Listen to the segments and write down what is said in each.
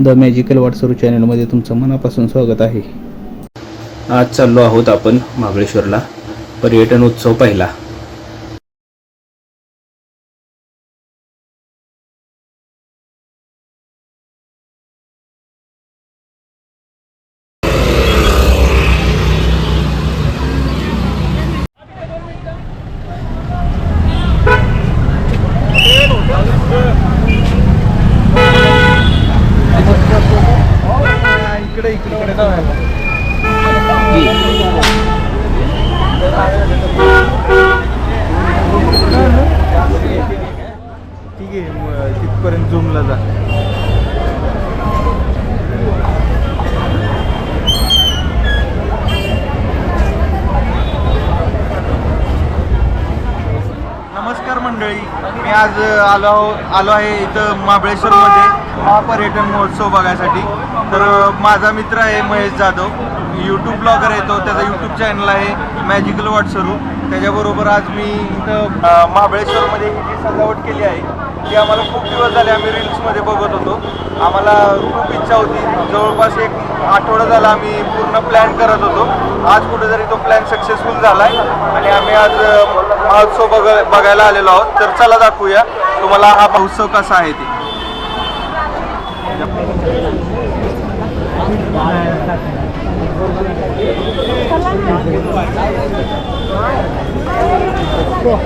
The magical वाटसरू चॅनलमध्ये तुमचं मनापासून स्वागत आहे. आज चाललो आहोत आपण महाबळेश्वरला. पर्यटन उत्सव पाहिला. ठीक आहे तिथपर्यंत झूमला जा. नमस्कार मंडळी मी आज आलो आलो आहे इथं महाबळेश्वरमध्ये. महापर्यटन महोत्सव बघायसाठी. तर माझा मित्र आहे महेश जाधव. यूट्यूब ब्लॉगर आहे तो त्याचा यूट्यूब चॅनल आहे मॅजिकल वाटसरू त्याच्याबरोबर आज मी इथं महाबळेश्वरमध्ये ही जी सजावट केली आहे. ती आम्हाला खूप दिवस झाले आम्ही रील्समध्ये बघत होतो. आम्हाला खूप इच्छा होती. जवळपास एक आठवडा झाला आम्ही पूर्ण प्लॅन करत होतो. आज कुठेतरी तो प्लॅन सक्सेसफुल झाला आहे आणि आम्ही आज महोत्सव बघ बघायला आलेलो आहोत. तर चला दाखवूया तुम्हाला हा महोत्सव कसा आहे ते. Bro.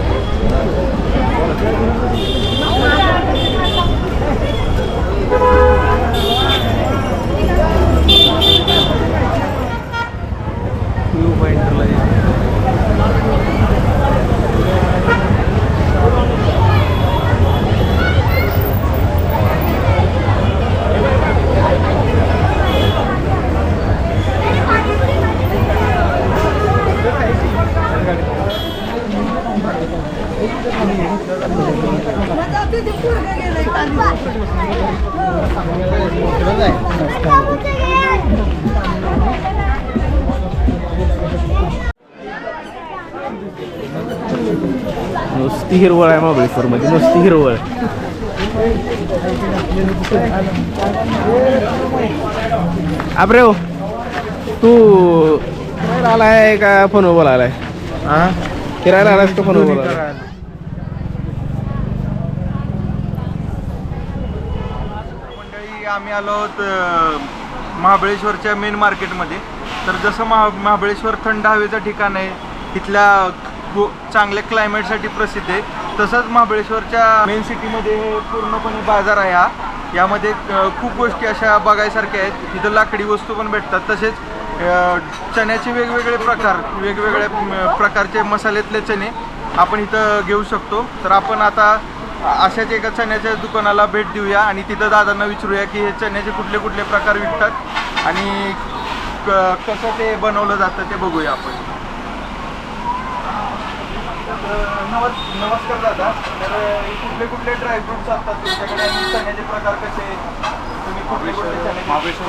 Blue Finder नुसती हिरवळ आहे महाबळेश्वरमध्ये नुसती हिरवळ. आबरे हो तू आलाय का फोनवर बोलायलाय? हां फिरायला आलायस का फोनवर बोलायला मंडळी आम्ही आलो आहोत महाबळेश्वरच्या मेन मार्केटमध्ये तर जसं महा महाबळेश्वर थंड हवेचं ठिकाण आहे तिथल्या गो- चांगल्या क्लायमेटसाठी प्रसिद्ध आहे. तसंच महाबळेश्वरच्या मेन सिटीमध्ये हे पूर्णपणे बाजार आहे हा. यामध्ये खूप गोष्टी अशा बघायसारख्या आहेत. इथं लाकडी वस्तू पण भेटतात. तसेच चण्याचे वेगवेगळे प्रकार वेगवेगळ्या प्रकारचे मसाल्यातले चणे आपण इथं घेऊ शकतो. तर आपण आता अशाच एका चण्याच्या दुकानाला भेट देऊया आणि तिथं दादांना विचारूया की हे चण्याचे कुठले कुठले प्रकार विकतात आणि क- कसं ते बनवलं जातं ते बघूया आपण. नमस् नमस्कार दादा. तर कुठले कुठले ड्रायफ्रुट्स असतात तुमच्याकडे? आणि चण्याचे प्रकार कसे तुम्ही कुठले कुठले चणे महाबळेश्वर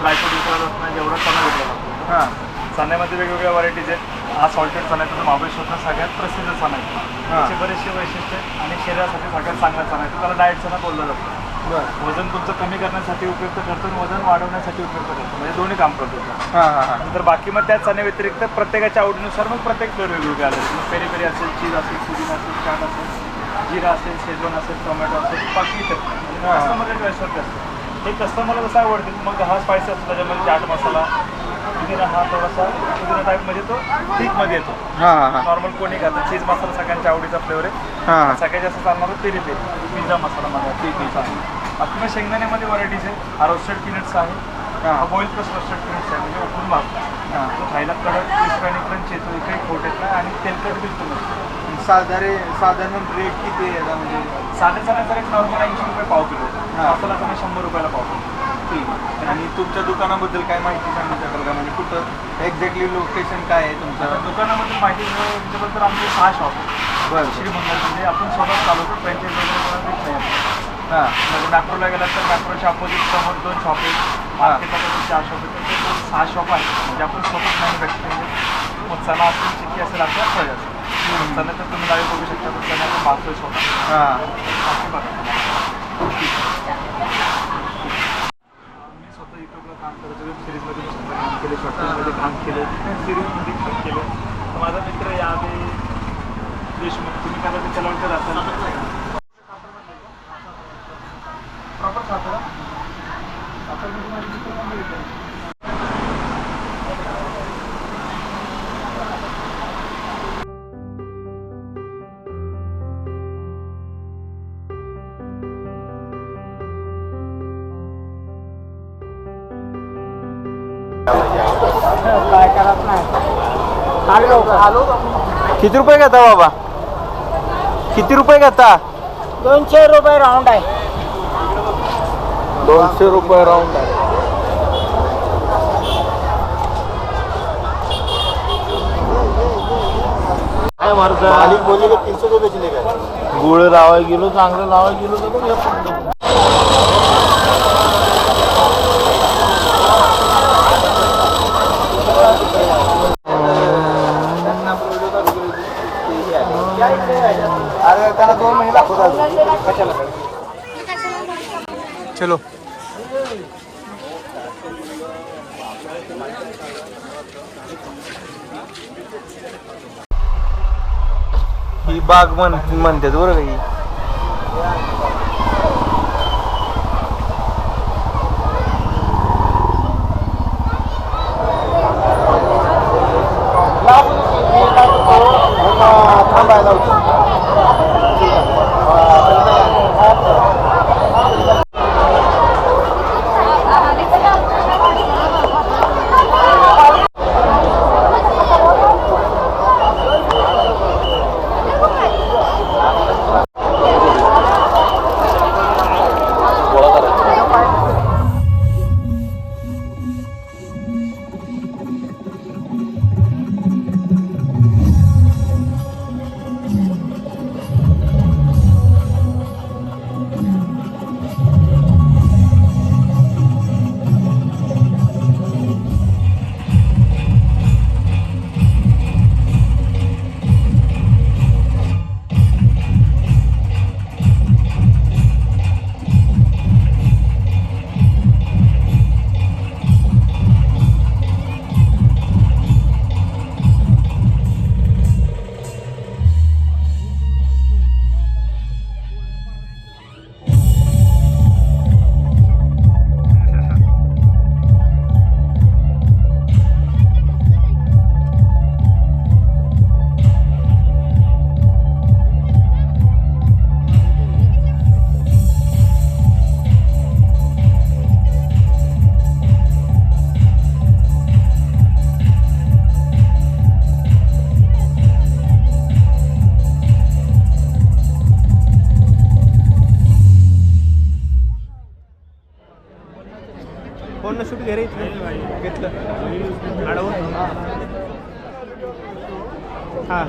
ड्रायफ्रूट विकला नाही जेवढा चणा विकला जातो. हां. चण्यामध्ये वेगवेगळ्या व्हरायटीज आहेत हा सॉल्टेड चणा आहे त्याचा महाबळेश्वरचा सगळ्यात प्रसिद्ध चणा आहे त्याचे बरेचसे वैशिष्ट्य आहेत आणि शरीरासाठी सगळ्यात चांगला चणा आहे त्याला डाएट चणा बोललं जातं. बरं. वजन तुमचं कमी करण्यासाठी उपयुक्त करतो आणि वजन वाढवण्यासाठी उपयुक्त करतो म्हणजे दोन्ही काम करतो तो. हां हां हां. नंतर बाकी मग त्या चण्या व्यतिरिक्त प्रत्येकाच्या आवडीनुसार मग प्रत्येक फ्लेवर वेगवेगळे आले. मग पेरी पेरी असेल चीज असेल पुदिना असेल चाट असेल जिरा असेल शेजवान असेल टोमॅटो असेल बाकी इतर. कस्टमरच्या चॉईसवरती असतं. हे कस्टमरला जसं आवडतील मग हा स्पायसी असतो त्याच्यामध्ये चाट मसाला पुदिना हा थोडासा पुदिना टाईपमध्ये तो थिकमध्ये येतो. हां हां हां. नॉर्मल कोणी खातं. चीज मसाला सगळ्यांच्या आवडीचा फ्लेवर आहे. हां सगळ्यात जास्त चालणार पेरी पेरी पिझ्झा मसाला माझा ती पिझ्झा बाकी मग शेंगदाण्यामध्ये व्हरायटीज आहे. हा रोस्टेड पीनट्स आहे. हां. बॉईल प्लस रोस्टेड पीनट्स आहे. म्हणजे उकळून हां. तो खायला कडक क्रिस्पी आणि क्रंच येतो. काही खोट येत नाही. आणि तेलकट बिलकुल नसतो. साधारण साधारण रेट किती आहे म्हणजे साधे चण्याचा रेट नॉर्मल ऐंशी रुपये पाव किलो. मसाला चणा शंभर रुपयाला पाव किलो आहे. आणि तुमच्या दुकानाबद्दल काय माहिती सांगू शकाल का? म्हणजे कुठं एक्झॅक्टली लोकेशन काय आहे तुमचं? दुकानामधील माहिती घेतल्याबद्दल तर आमचे सहा शॉप आहे. बरं. श्रीमंगलमध्ये आपण स्वतः चालवतो फ्रँचाईज वगैरे नाही. हां. म्हणजे नागपूरला गेला तर नागपूरच्या अपोजिट समोर दोन शॉप आहेत. मार्केटला गेलं चार शॉप आहेत. तर सहा शॉप आहेत. म्हणजे आपण स्वतःच मॅन्युफॅक्चरिंग चणा असेल चिक्की असेल आपल्या फळ असेल. चण्याचं तुम्ही लाईव्ह बघू शकता. तर चण्याचं मागतोय स्वतः हां बाकी बघा सिरीजमध्ये काम केलं तर माझा मित्र याआधी देशमुख तुम्ही कदाचित त्याला ओळखत असाल प्रॉपर सातारा सातारमध्ये माझे मित्र पण भेटले. किती रुपये घेता बाबा? किती रुपये घेता? दोनशे रुपये राऊंड आहे. दोनशे रुपये राऊंड आहे. मालिक बोलले की तीनशे रुपये बेचले काय गुळ लावाय गेलो चांगलं लावाय गेलो तर अरे त्याला दोन महिने दाखवतात कशाला? चलो. ही बाग म्हण म्हणतात बरं का ही. थांबायला होतं हां